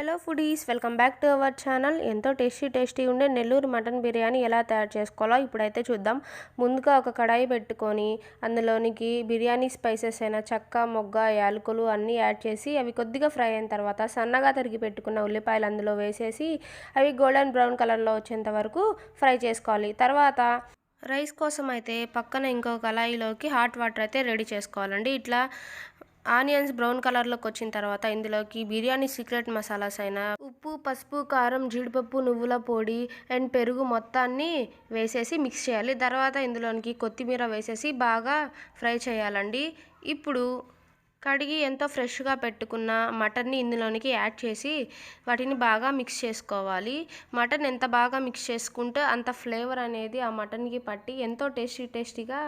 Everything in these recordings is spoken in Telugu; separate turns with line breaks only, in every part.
Hello foodies welcome back to our channel ఎంతో టేస్టీ టేస్టీ ఉండే నెల్లూరు మటన్ బిర్యానీ ఎలా తయారు చేసుకోవాలో ఇప్పుడైతే చూద్దాం. ముందుగా ఒక కడాయి పెట్టుకొని అందులోనికి బిర్యానీ స్పైసెస్ అయిన చెక్క మొగ్గ యాలకులు అన్నీ యాడ్ చేసి అవి కొద్దిగా ఫ్రై అయిన తర్వాత సన్నగా తరిగి పెట్టుకున్న ఉల్లిపాయలు అందులో వేసేసి అవి గోల్డెన్ బ్రౌన్ కలర్లో వచ్చేంత వరకు ఫ్రై చేసుకోవాలి. తర్వాత రైస్ కోసం అయితే పక్కన ఇంకో కళాయిలోకి హాట్ వాటర్ అయితే రెడీ చేసుకోవాలండి. ఇట్లా ఆనియన్స్ బ్రౌన్ కలర్లోకి వచ్చిన తర్వాత ఇందులోకి బిర్యానీ సీక్రెట్ మసాలాస్ అయిన ఉప్పు పసుపు కారం జీడిపప్పు నువ్వుల పొడి అండ్ పెరుగు మొత్తాన్ని వేసేసి మిక్స్ చేయాలి. తర్వాత ఇందులోనికి కొత్తిమీర వేసేసి బాగా ఫ్రై చేయాలండి. ఇప్పుడు కడిగి ఎంతో ఫ్రెష్గా పెట్టుకున్న మటన్ని ఇందులోనికి యాడ్ చేసి వాటిని బాగా మిక్స్ చేసుకోవాలి. మటన్ ఎంత బాగా మిక్స్ చేసుకుంటే అంత ఫ్లేవర్ అనేది ఆ మటన్కి పట్టి ఎంతో టేస్టీ టేస్టీగా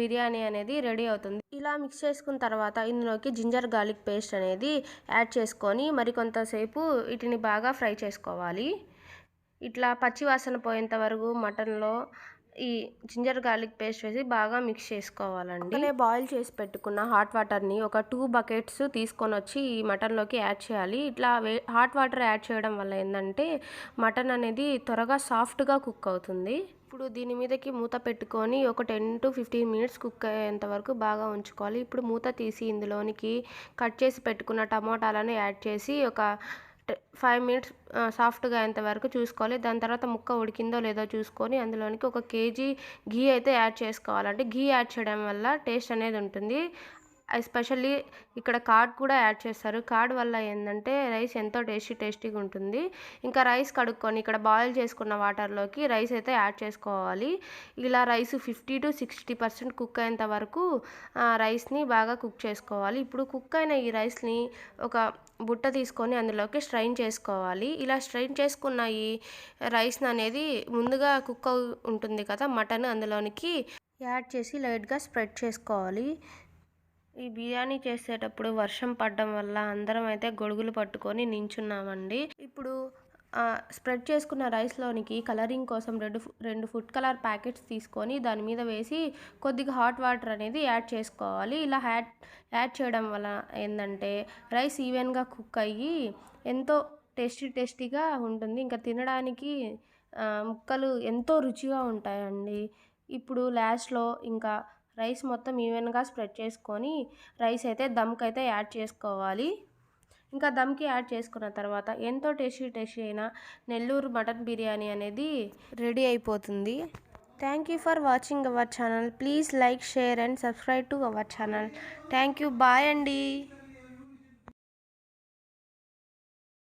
బిర్యానీ అనేది రెడీ అవుతుంది. ఇలా మిక్స్ చేసుకున్న తర్వాత ఇందులోకి జింజర్ గార్లిక్ పేస్ట్ అనేది యాడ్ చేసుకొని మరి కొంతసేపు వీటిని బాగా ఫ్రై చేసుకోవాలి. ఇట్లా పచ్చివాసన పోయేంత వరకు మటన్లో ఈ జింజర్ గార్లిక్ పేస్ట్ వేసి బాగా మిక్స్ చేసుకోవాలండి. నేను బాయిల్ చేసి పెట్టుకున్న హాట్ వాటర్ని ఒక టూ బకెట్స్ తీసుకొని వచ్చి ఈ మటన్లోకి యాడ్ చేయాలి. ఇట్లా వే హాట్ వాటర్ యాడ్ చేయడం వల్ల ఏంటంటే మటన్ అనేది త్వరగా సాఫ్ట్గా కుక్ అవుతుంది. ఇప్పుడు దీని మీదకి మూత పెట్టుకొని ఒక ten to fifteen minutes cook అయ్యేంత వరకు బాగా ఉంచుకోవాలి. ఇప్పుడు మూత తీసి ఇందులోనికి కట్ చేసి పెట్టుకున్న టమోటాలను యాడ్ చేసి ఒక ఫైవ్ మినిట్స్ సాఫ్ట్గా అయ్యేంత వరకు చూసుకోవాలి. దాని తర్వాత ముక్క ఉడికిందో లేదో చూసుకొని అందులోనికి ఒక కేజీ ఘీ అయితే యాడ్ చేసుకోవాలండి. ఘీ యాడ్ చేయడం వల్ల టేస్ట్ అనేది ఉంటుంది. ఎస్పెషల్లీ ఇక్కడ కార్డ్ కూడా యాడ్ చేస్తారు. కార్డ్ వల్ల ఏంటంటే రైస్ ఎంతో టేస్టీ టేస్టీగా ఉంటుంది. ఇంకా రైస్ కడుక్కొని ఇక్కడ బాయిల్ చేసుకున్న వాటర్లోకి రైస్ అయితే యాడ్ చేసుకోవాలి. ఇలా rice fifty to sixty percent cook అయ్యేంత వరకు రైస్ని బాగా కుక్ చేసుకోవాలి. ఇప్పుడు కుక్ అయిన ఈ రైస్ని ఒక బుట్ట తీసుకొని అందులోకి స్ట్రైన్ చేసుకోవాలి. ఇలా స్ట్రైన్ చేసుకున్న ఈ రైస్ని అనేది ముందుగా కుక్ ఉంటుంది కదా మటన్ అందులోనికి యాడ్ చేసి లైట్గా స్ప్రెడ్ చేసుకోవాలి. ఈ బిర్యానీ చేసేటప్పుడు వర్షం పడడం వల్ల అందరం అయితే గొడుగులు పట్టుకొని నించున్నామండి. ఇప్పుడు స్ప్రెడ్ చేసుకున్న రైస్లోనికి కలరింగ్ కోసం రెండు రెండు ఫుడ్ కలర్ ప్యాకెట్స్ తీసుకొని దాని మీద వేసి కొద్దిగా హాట్ వాటర్ అనేది యాడ్ చేసుకోవాలి. ఇలా యాడ్ యాడ్ చేయడం వల్ల ఏంటంటే రైస్ ఈవెన్గా కుక్ అయ్యి ఎంతో టేస్టీ టేస్టీగా ఉంటుంది. ఇంకా తినడానికి ముక్కలు ఎంతో రుచిగా ఉంటాయండి. ఇప్పుడు లాస్ట్లో ఇంకా రైస్ మొత్తం ఈవెన్గా స్ప్రెడ్ చేసుకొని రైస్ అయితే దమ్కి అయితే యాడ్ చేసుకోవాలి. ఇంకా దమ్కి యాడ్ చేసుకున్న తర్వాత ఎంతో టేస్టీ టేస్టీ అయిన నెల్లూరు మటన్ బిర్యానీ అనేది రెడీ అయిపోతుంది. Thank you for watching our channel. Please like share and subscribe to our channel. Thank you. Bye అండి.